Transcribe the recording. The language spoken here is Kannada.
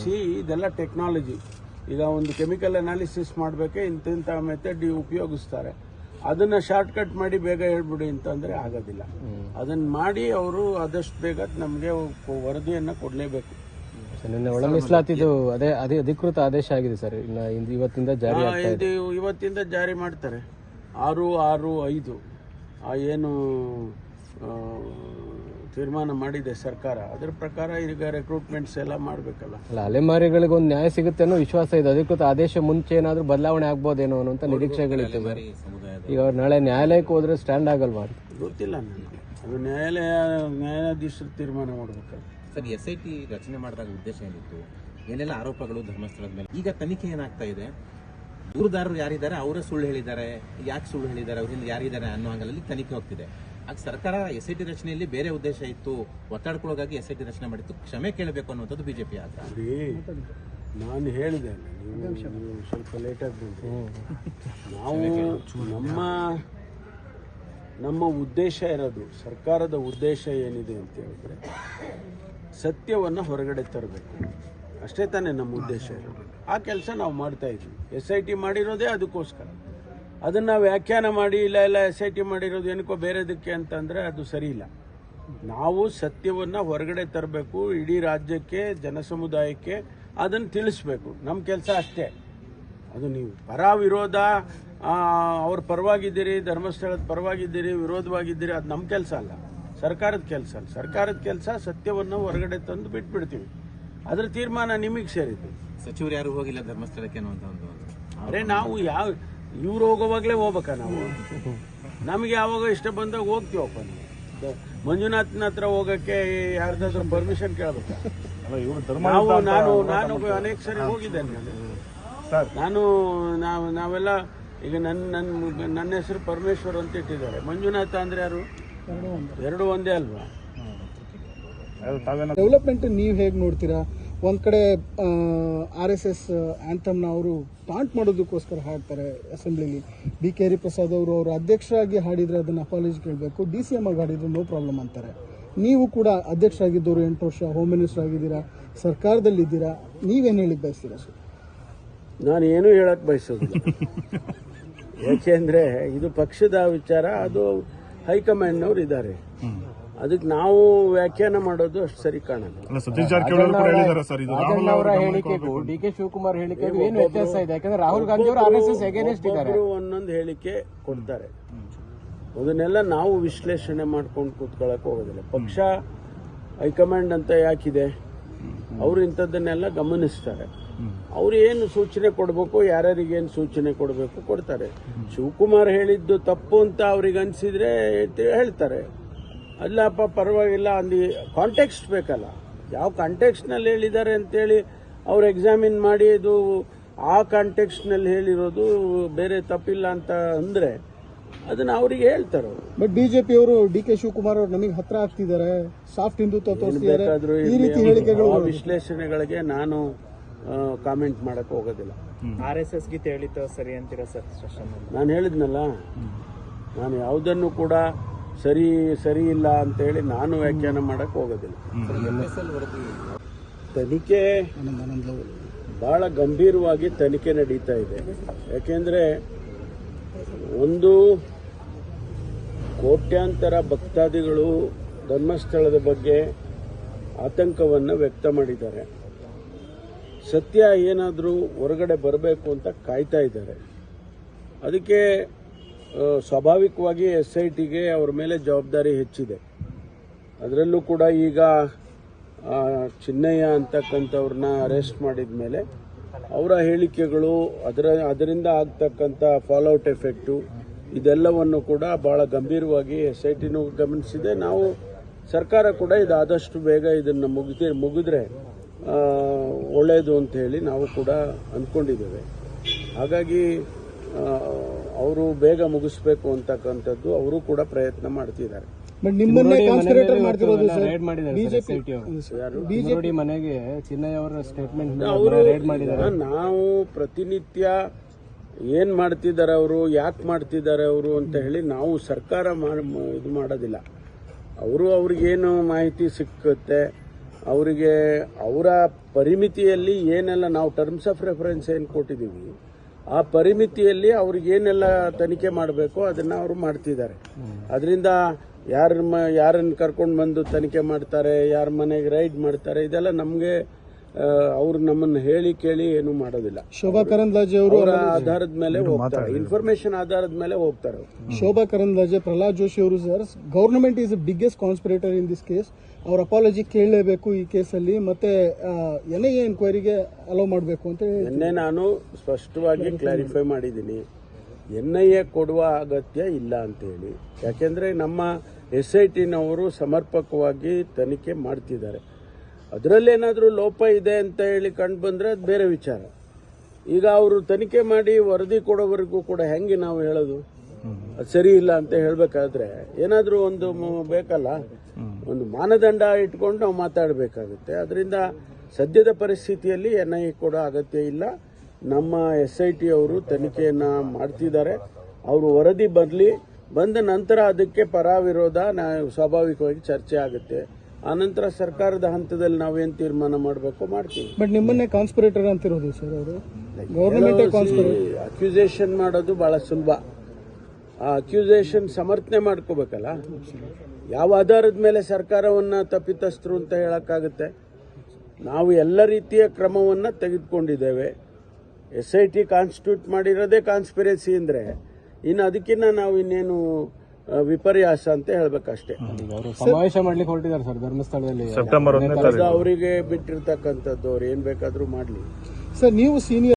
ಸಿ ಇದೆಲ್ಲ ಟೆಕ್ನಾಲಜಿ ಈಗ ಒಂದು ಕೆಮಿಕಲ್ ಅನಾಲಿಸಿಸ್ ಮಾಡಬೇಕೆ ಇಂತಿಂಥ ಮೆಥಡ್ ಉಪಯೋಗಿಸ್ತಾರೆ. ಅದನ್ನ ಶಾರ್ಟ್ ಕಟ್ ಮಾಡಿ ಬೇಗ ಹೇಳ್ಬಿಡಿ ಅಂತಂದ್ರೆ ಆಗೋದಿಲ್ಲ. ಅದನ್ನ ಮಾಡಿ ಅವರು ಆದಷ್ಟು ಬೇಗ ನಮಗೆ ವರದಿಯನ್ನು ಕೊಡಲೇಬೇಕು. ನಿನ್ನೆ ಒಳ ಮೀಸಲಾತಿದು ಅದೇ ಅದೇ ಅಧಿಕೃತ ಆದೇಶ ಆಗಿದೆ ಸರ್. ಇನ್ನು ಇವತ್ತಿಂದ ಜಾರಿ ಇದು. ಇವತ್ತಿಂದ ಜಾರಿ ಮಾಡ್ತಾರೆ. ಆರು ಆರು ಐದು. ಆ ಏನು ತೀರ್ಮಾನ ಮಾಡಿದೆ ಸರ್ಕಾರ. ಅದ್ರ ಪ್ರಕಾರ ಈಗ ರೆಕ್ರೂಟ್ಮೆಂಟ್ಸ್ ಎಲ್ಲ ಮಾಡಬೇಕಲ್ಲ. ಅಲ್ಲ ಅಲೆಮಾರಿಗಳಿಗೆ ಒಂದು ನ್ಯಾಯ ಸಿಗುತ್ತೆ ಅನ್ನೋ ವಿಶ್ವಾಸ ಇದೆ. ಅಧಿಕೃತ ಆದೇಶ ಮುಂಚೆ ಏನಾದರೂ ಬದಲಾವಣೆ ಆಗ್ಬೋದೇನೋ ಅನ್ನೋಂಥ ನಿರೀಕ್ಷೆಗಳಿತ್ತು ಸರ್ ಈಗ ಅವ್ರು ನಾಳೆ ನ್ಯಾಯಾಲಯಕ್ಕೆ ಹೋದ್ರೆ ಸ್ಟ್ಯಾಂಡ್ ಆಗಲ್ವಾ ಅಂತ? ಗೊತ್ತಿಲ್ಲ ನನಗೆ. ಅದು ನ್ಯಾಯಾಲಯ ನ್ಯಾಯಾಧೀಶರು ತೀರ್ಮಾನ ಮಾಡಬೇಕಲ್ಲ. ಸರ್ ಎಸ್ ಐ ಟಿ ರಚನೆ ಮಾಡಿದಾಗ ಉದ್ದೇಶ ಏನಿತ್ತು? ಏನೆಲ್ಲ ಆರೋಪಗಳು ಧರ್ಮಸ್ಥಳದ ಮೇಲೆ? ಈಗ ತನಿಖೆ ಏನಾಗ್ತಾ ಇದೆ? ದೂರದಾರರು ಯಾರಿದ್ದಾರೆ? ಅವರೇ ಸುಳ್ಳು ಹೇಳಿದ್ದಾರೆ. ಯಾಕೆ ಸುಳ್ಳು ಹೇಳಿದ್ದಾರೆ? ಅವರಿಂದ ಯಾರಿದ್ದಾರೆ ಅನ್ನೋ ಹಂಗಲಲ್ಲಿ ತನಿಖೆ ಹೋಗ್ತಿದೆ. ಆಗ ಸರ್ಕಾರ ಎಸ್ ಐ ಟಿ ರಚನೆಯಲ್ಲಿ ಬೇರೆ ಉದ್ದೇಶ ಇತ್ತು. ಒತ್ತಡಕ್ಕೊಳಗಾಗಿ ಎಸ್ ಐ ಟಿ ರಚನೆ ಮಾಡಿತ್ತು. ಕ್ಷಮೆ ಕೇಳಬೇಕು ಅನ್ನುವಂಥದ್ದು ಬಿಜೆಪಿ ಆಗ್ರಹ. ನೋಡಿ ನಾನು ಹೇಳಿದೆ ಸ್ವಲ್ಪ ಲೇಟಾಗಿ ನಾವು ನಮ್ಮ ನಮ್ಮ ಉದ್ದೇಶ ಇರೋದು ಸರ್ಕಾರದ ಉದ್ದೇಶ ಏನಿದೆ ಅಂತ ಹೇಳಿದ್ರೆ ಸತ್ಯವನ್ನು ಹೊರಗಡೆ ತರಬೇಕು. ಅಷ್ಟೇ ತಾನೇ ನಮ್ಮ ಉದ್ದೇಶ ಇರೋದು. ಆ ಕೆಲಸ ನಾವು ಮಾಡ್ತಾ ಇದ್ವಿ ಎಸ್ ಐ ಟಿ ಮಾಡಿರೋದೇ ಅದಕ್ಕೋಸ್ಕರ. ಅದನ್ನು ವ್ಯಾಖ್ಯಾನ ಮಾಡಿ ಇಲ್ಲ ಇಲ್ಲ ಎಸ್ ಐ ಟಿ ಮಾಡಿರೋದು ಏನಕ್ಕೋ ಬೇರೆದಕ್ಕೆ ಅಂತಂದರೆ ಅದು ಸರಿ ಇಲ್ಲ. ನಾವು ಸತ್ಯವನ್ನು ಹೊರಗಡೆ ತರಬೇಕು ಇಡೀ ರಾಜ್ಯಕ್ಕೆ ಜನಸಮುದಾಯಕ್ಕೆ ಅದನ್ನು ತಿಳಿಸ್ಬೇಕು. ನಮ್ಮ ಕೆಲಸ ಅಷ್ಟೇ. ಅದು ನೀವು ಪರ ವಿರೋಧ ಅವ್ರ ಪರವಾಗಿದ್ದೀರಿ ಧರ್ಮಸ್ಥಳದ ಪರವಾಗಿದ್ದೀರಿ ವಿರೋಧವಾಗಿದ್ದೀರಿ ಅದು ನಮ್ಮ ಕೆಲಸ ಅಲ್ಲ. ಸರ್ಕಾರದ ಕೆಲಸ ಅಲ್ಲ. ಸರ್ಕಾರದ ಕೆಲಸ ಸತ್ಯವನ್ನು ಹೊರಗಡೆ ತಂದು ಬಿಟ್ಬಿಡ್ತೀವಿ. ಅದರ ತೀರ್ಮಾನ ನಿಮಗೆ ಸೇರಿದ್ದು. ಸಚಿವರು ಯಾರು ಹೋಗಿಲ್ಲ ಧರ್ಮಸ್ಥಳಕ್ಕೆ ಅನ್ನುವಂಥ ಒಂದು ಅರೆ ನಾವು ಯಾವ ಇವ್ರು ಹೋಗೋವಾಗಲೇ ಹೋಗ್ಬೇಕಾ ನಾವು? ನಮಗೆ ಯಾವಾಗ ಇಷ್ಟ ಬಂದಾಗ ಹೋಗ್ತೀವಪ್ಪ ನಾವು. ಮಂಜುನಾಥನ ಹತ್ರ ಹೋಗಕ್ಕೆ ಯಾರ್ದಾದ್ರೂ ಪರ್ಮಿಷನ್ ಕೇಳಬೇಕಾ? ನಾವು ನಾನು ನಾನು ಅನೇಕ ಸರಿ ಹೋಗಿದ್ದೇನೆ ನಾನು. ನಾನು ನಾವು ನಾವೆಲ್ಲ ಈಗ ನನ್ನ ನನ್ನ ನನ್ನ ಹೆಸರು ಪರಮೇಶ್ವರ್ ಅಂತ ಇಟ್ಟಿದ್ದಾರೆ. ಮಂಜುನಾಥ ಅಂದ್ರೆ ಯಾರು? ಎರಡು ಒಂದೇ. ಅಲ್ವಾ? ಡೆವಲಪ್ಮೆಂಟ್ ನೀವು ಹೇಗೆ ನೋಡ್ತೀರಾ? ಒಂದ್ ಕಡೆ ಆರ್ ಎಸ್ ಎಸ್ ಆ್ಯಂಥಮ್ನ ಅವರು ಟಾಂಟ್ ಮಾಡೋದಕ್ಕೋಸ್ಕರ ಹಾಡ್ತಾರೆ ಅಸೆಂಬ್ಲಿಲಿ. ಬಿ ಕೆ ಹರಿಪ್ರಸಾದ್ ಅವರು ಅವರು ಅಧ್ಯಕ್ಷರಾಗಿ ಹಾಡಿದರೆ ಅದನ್ನ ಅಪಾಲಜಿ ಕೇಳಬೇಕು. ಡಿ ಸಿ ಎಂ ಆಗಿ ಹಾಡಿದರೆ ನೋ ಪ್ರಾಬ್ಲಮ್ ಅಂತಾರೆ. ನೀವು ಕೂಡ ಅಧ್ಯಕ್ಷರಾಗಿದ್ದವರು ಎಂಟು ವರ್ಷ ಹೋಮ್ ಮಿನಿಸ್ಟರ್ ಆಗಿದ್ದೀರಾ ಸರ್ಕಾರದಲ್ಲಿದ್ದೀರಾ ನೀವೇನು ಹೇಳಿ ಬಯಸ್ತೀರಾ ಸರ್? ನಾನು ಏನೂ ಹೇಳಕ್ ಬಯಸೋದು ಯಾಕೆಂದ್ರೆ ಇದು ಪಕ್ಷದ ವಿಚಾರ ಅದು ಹೈಕಮಾಂಡ್ನವ್ರು ಇದ್ದಾರೆ. ಅದಕ್ಕೆ ನಾವು ವ್ಯಾಖ್ಯಾನ ಮಾಡೋದು ಅಷ್ಟು ಸರಿ ಕಾಣಲ್ಲ. ಅಲ್ಲ ಸತೀಶ್ ಜಾರಕಿಹೊಳಿ ಕೂಡ ಹೇಳಿದ್ದಾರೆ ಸರ್? ಇದು ರಾಹುಲ್ ರಾಜಣ್ಣ ಅವರ ಅವರ ಹೇಳಿಕೆಗೂ ಡಿ ಕೆ ಶಿವಕುಮಾರ್ ಹೇಳಿಕೆಗೂ ಏನು ವ್ಯತ್ಯಾಸ ಇದೆ? ಯಾಕಂದ್ರೆ ರಾಹುಲ್ ಗಾಂಧಿ ಅವರು ಆರ್ ಎಸ್ ಎಸ್ ಎಗೇನೆಸ್ಟ್ ಇದ್ದಾರೆ. ಒಬ್ಬೊಬ್ರು ಒಂದೊಂದು ಹೇಳಿಕೆ ಕೊಡ್ತಾರೆ. ಅದನ್ನೆಲ್ಲ ನಾವು ವಿಶ್ಲೇಷಣೆ ಮಾಡ್ಕೊಂಡು ಕೂತ್ಕೊಳ್ಳಕ್ ಹೋಗೋದಿಲ್ಲ. ಪಕ್ಷ ಹೈಕಮಾಂಡ್ ಅಂತ ಯಾಕಿದೆ? ಅವರು ಇಂಥದ್ದನ್ನೆಲ್ಲ ಗಮನಿಸ್ತಾರೆ. ಅವ್ರು ಏನು ಸೂಚನೆ ಕೊಡಬೇಕು ಯಾರ್ಯಾರಿಗೆ ಏನು ಸೂಚನೆ ಕೊಡಬೇಕು ಕೊಡ್ತಾರೆ. ಶಿವಕುಮಾರ್ ಹೇಳಿದ್ದು ತಪ್ಪು ಅಂತ ಅವ್ರಿಗೆ ಅನ್ಸಿದ್ರೆ ಹೇಳ್ತಾರೆ. ಅಲ್ಲಪ್ಪ ಪರವಾಗಿಲ್ಲ ಅಂದು. ಕಾಂಟೆಕ್ಸ್ಟ್ ಬೇಕಲ್ಲ. ಯಾವ ಕಾಂಟೆಕ್ಸ್ನಲ್ಲಿ ಹೇಳಿದ್ದಾರೆ ಅಂತೇಳಿ ಅವ್ರು ಎಕ್ಸಾಮಿನ್ ಮಾಡಿ ಇದು ಆ ಕಾಂಟೆಕ್ಸ್ಟ್ನಲ್ಲಿ ಹೇಳಿರೋದು ಬೇರೆ ತಪ್ಪಿಲ್ಲ ಅಂತ ಅಂದರೆ ಅದನ್ನ ಅವ್ರಿಗೆ ಹೇಳ್ತಾರೆ ಬಟ್ ಬಟ್ ಬಿಜೆಪಿ ಅವರು ಡಿ ಕೆ ಶಿವಕುಮಾರ್ ಅವರು ನಮಗೆ ಹತ್ರ ಆಗ್ತಿದ್ದಾರೆ ಸಾಫ್ಟ್ ಹಿಂದುತ್ವ ತೋರಿಸ್ತಿದ್ದಾರೆ. ವಿಶ್ಲೇಷಣೆಗಳಿಗೆ ನಾನು ಕಾಮೆಂಟ್ ಮಾಡಕ್ ಹೋಗೋದಿಲ್ಲ. ಆರ್ ಎಸ್ ಎಸ್ ಗೀತೆ ಹೇಳಿತ್ತು ಸರಿ ಅಂತೀರಾ ಸರ್? ನಾನು ಹೇಳಿದ್ನಲ್ಲ? ನಾನು ಯಾವುದನ್ನು ಕೂಡ ಸರಿ ಸರಿ ಇಲ್ಲ ಅಂತೇಳಿ ನಾನು ವ್ಯಾಖ್ಯಾನ ಮಾಡಕ್ಕೆ ಹೋಗೋದಿಲ್ಲ. ತನಿಖೆ ಬಹಳ ಗಂಭೀರವಾಗಿ ತನಿಖೆ ನಡೀತಾ ಇದೆ. ಯಾಕೆಂದ್ರೆ ಒಂದು ಕೋಟ್ಯಾಂತರ ಭಕ್ತಾದಿಗಳು ಧರ್ಮಸ್ಥಳದ ಬಗ್ಗೆ ಆತಂಕವನ್ನು ವ್ಯಕ್ತ ಮಾಡಿದ್ದಾರೆ. ಸತ್ಯ ಏನಾದರೂ ಹೊರಗಡೆ ಬರಬೇಕು ಅಂತ ಕಾಯ್ತಾ ಇದ್ದಾರೆ. ಅದಕ್ಕೆ ಸ್ವಾಭಾವಿಕವಾಗಿ ಎಸ್ ಐ ಟಿಗೆ ಅವ್ರ ಮೇಲೆ ಜವಾಬ್ದಾರಿ ಹೆಚ್ಚಿದೆ. ಅದರಲ್ಲೂ ಕೂಡ ಈಗ ಚಿನ್ನಯ್ಯ ಅಂತಕ್ಕಂಥವ್ರನ್ನ ಅರೆಸ್ಟ್ ಮಾಡಿದ ಮೇಲೆ ಅವರ ಹೇಳಿಕೆಗಳು ಅದರ, ಅದರಿಂದ ಆಗ್ತಕ್ಕಂಥ ಫಾಲೋಔಟ್ ಎಫೆಕ್ಟು ಇದೆಲ್ಲವನ್ನು ಕೂಡ ಭಾಳ ಗಂಭೀರವಾಗಿ ಎಸ್ ಐ ಟಿನೂ ಗಮನಿಸಿದೆ. ನಾವು ಸರ್ಕಾರ ಕೂಡ ಇದಾದಷ್ಟು ಬೇಗ ಇದನ್ನು ಮುಗಿದ, ಮುಗಿದ್ರೆ ಒಳ್ಳೆಯದು ಅಂತ ಹೇಳಿ ನಾವು ಕೂಡ ಅಂದ್ಕೊಂಡಿದ್ದೇವೆ. ಹಾಗಾಗಿ ಅವರು ಬೇಗ ಮುಗಿಸ್ಬೇಕು ಅಂತಕ್ಕಂಥದ್ದು ಅವರು ಕೂಡ ಪ್ರಯತ್ನ ಮಾಡ್ತಿದ್ದಾರೆ. ಬಟ್ ನಿಮ್ಮನ್ನೇ ಚಿನ್ನೋಡಿ ಮಾಡ್ತಿರೋದು ಸರ್? ಬಿಜೆಪಿ ಅವರು. ಯಾರು? ಮನೆಗೆ ಚಿನ್ನಯ್ಯ ಅವರ ಸ್ಟೇಟ್ಮೆಂಟ್ ಅವರು ರೇಡ್ ಮಾಡಿದ್ದಾರೆ. ನಾವು ಪ್ರತಿನಿತ್ಯ ಏನ್ ಮಾಡ್ತಿದ್ದಾರೆ ಅವರು ಯಾಕೆ ಮಾಡ್ತಿದ್ದಾರೆ ಅವರು ಅಂತ ಹೇಳಿ ನಾವು ಸರ್ಕಾರ ಮಾಡ್- ಇದು ಮಾಡೋದಿಲ್ಲ. ಅವರು ಅವ್ರಿಗೇನು ಮಾಹಿತಿ ಸಿಕ್ಕುತ್ತೆ ಅವರಿಗೆ ಅವರ ಪರಿಮಿತಿಯಲ್ಲಿ ಏನೆಲ್ಲ ನಾವು ಟರ್ಮ್ಸ್ ಆಫ್ ರೆಫರೆನ್ಸ್ ಏನು ಕೊಟ್ಟಿದ್ದೀವಿ ಆ ಪರಿಮಿತಿಯಲ್ಲಿ ಅವ್ರಿಗೇನೆಲ್ಲ ತನಿಖೆ ಮಾಡಬೇಕು ಅದನ್ನ ಅವರು ಮಾಡ್ತಿದ್ದಾರೆ. ಅದರಿಂದ ಯಾರ ಯಾರನ್ನು ಕರ್ಕೊಂಡು ಬಂದು ತನಿಖೆ ಮಾಡ್ತಾರೆ, ಯಾರ ಮನೆಗೆ ರೈಡ್ ಮಾಡ್ತಾರೆ, ಇದೆಲ್ಲ ನಮಗೆ ಅವ್ರು ನಮ್ಮನ್ನು ಹೇಳಿ ಕೇಳಿ ಏನು ಮಾಡೋದಿಲ್ಲ. ಶೋಭಾ ಕರಂದ್ಲಾಜೆ ಅವರು ಅವರ ಆಧಾರದ ಮೇಲೆ ಹೋಗ್ತಾರೆ. ಇನ್ಫಾರ್ಮೇಶನ್ ಆಧಾರದ ಮೇಲೆ ಹೋಗ್ತಾರೆ. ಶೋಭಾ ಕರಂದ್ಲಾಜೆ ಪ್ರಹ್ಲಾದ್ ಜೋಶಿ ಅವರು sir government is biggest conspirator in this case ಅವ್ರ ಅಪಾಲಜಿ ಕೇಳಲೇಬೇಕು ಈ ಕೇಸಲ್ಲಿ. ಮತ್ತೆ ಎನ್ ಐ ಎ ಎನ್ಕ್ವೈರಿಗೆ ಅಲೋ ಮಾಡಬೇಕು ಅಂತ ಹೇಳಿ ನಿನ್ನೆ ನಾನು ಸ್ಪಷ್ಟವಾಗಿ ಕ್ಲಾರಿಫೈ ಮಾಡಿದ್ದೀನಿ. ಎನ್ ಐ ಎ ಕೊಡುವ ಅಗತ್ಯ ಇಲ್ಲ ಅಂತೇಳಿ ಯಾಕೆಂದ್ರೆ ನಮ್ಮ ಎಸ್ ಐ ಟಿನವರು ಸಮರ್ಪಕವಾಗಿ ತನಿಖೆ ಮಾಡ್ತಿದ್ದಾರೆ. ಅದರಲ್ಲೇನಾದರೂ ಲೋಪ ಇದೆ ಅಂತ ಹೇಳಿ ಕಂಡು ಬಂದರೆ ಅದು ಬೇರೆ ವಿಚಾರ. ಈಗ ಅವರು ತನಿಖೆ ಮಾಡಿ ವರದಿ ಕೊಡೋವರೆಗೂ ಕೂಡ ಹೆಂಗೆ ನಾವು ಹೇಳೋದು? ಅದು ಸರಿ ಇಲ್ಲ ಅಂತ ಹೇಳಬೇಕಾದ್ರೆ ಏನಾದರೂ ಒಂದು ಬೇಕಲ್ಲ? ಒಂದು ಮಾನದಂಡ ಇಟ್ಕೊಂಡು ನಾವು ಮಾತಾಡಬೇಕಾಗುತ್ತೆ. ಅದರಿಂದ ಸದ್ಯದ ಪರಿಸ್ಥಿತಿಯಲ್ಲಿ ಎನ್ ಐ ಕೂಡ ಅಗತ್ಯ ಇಲ್ಲ. ನಮ್ಮ ಎಸ್ ಐ ಟಿ ಅವರು ತನಿಖೆಯನ್ನು ಮಾಡ್ತಿದ್ದಾರೆ. ಅವರು ವರದಿ ಬರಲಿ, ಬಂದ ನಂತರ ಅದಕ್ಕೆ ಪರ ವಿರೋಧ ನಾ- ಸ್ವಾಭಾವಿಕವಾಗಿ ಚರ್ಚೆ ಆಗುತ್ತೆ. ಆನಂತರ ಸರ್ಕಾರದ ಹಂತದಲ್ಲಿ ನಾವೇನು ತೀರ್ಮಾನ ಮಾಡಬೇಕು ಮಾಡ್ತೀವಿ. ಬಟ್ ನಿಮ್ಮನ್ನೇ ಕಾನ್ಸ್ಪಿರೇಟರ್ ಅಂತಿರೋದು ಸರ್ ಅವರು ಅಕ್ಯೂಸೇಷನ್ ಮಾಡೋದು ಬಹಳ ಸುಲಭ. ಆ ಅಕ್ಯೂಸೇಷನ್ ಸಮರ್ಥನೆ ಮಾಡ್ಕೋಬೇಕಲ್ಲ? ಯಾವ ಆಧಾರದ ಮೇಲೆ ಸರ್ಕಾರವನ್ನ ತಪ್ಪಿತಸ್ಥರು ಅಂತ ಹೇಳಕ್ಕಾಗುತ್ತೆ? ನಾವು ಎಲ್ಲ ರೀತಿಯ ಕ್ರಮವನ್ನ ತೆಗೆದುಕೊಂಡಿದ್ದೇವೆ. ಎಸ್ ಐ ಟಿ ಕಾನ್ಸ್ಟಿಟ್ಯೂಟ್ ಮಾಡಿರೋದೇ ಕಾನ್ಸ್ಪಿರಸಿ ಅಂದ್ರೆ. ಇನ್ನು ಅದಕ್ಕಿಂತ ನಾವು ಇನ್ನೇನು ವಿಪರ್ಯಾಸ ಅಂತ ಹೇಳ್ಬೇಕಷ್ಟೇ. ಸಮಾವೇಶ ಮಾಡ್ಲಿಕ್ಕೆ ಹೊರಟಿದ್ದಾರೆ ಸರ್ ಧರ್ಮಸ್ಥಳದಲ್ಲಿ. ಸೆಪ್ಟೆಂಬರ್ ಅವರಿಗೆ ಬಿಟ್ಟಿರ್ತಕ್ಕಂಥದ್ದು ಅವ್ರು ಏನ್ ಬೇಕಾದ್ರೂ ಮಾಡ್ಲಿ. ಸರ್ ನೀವು ಸೀನಿಯರ್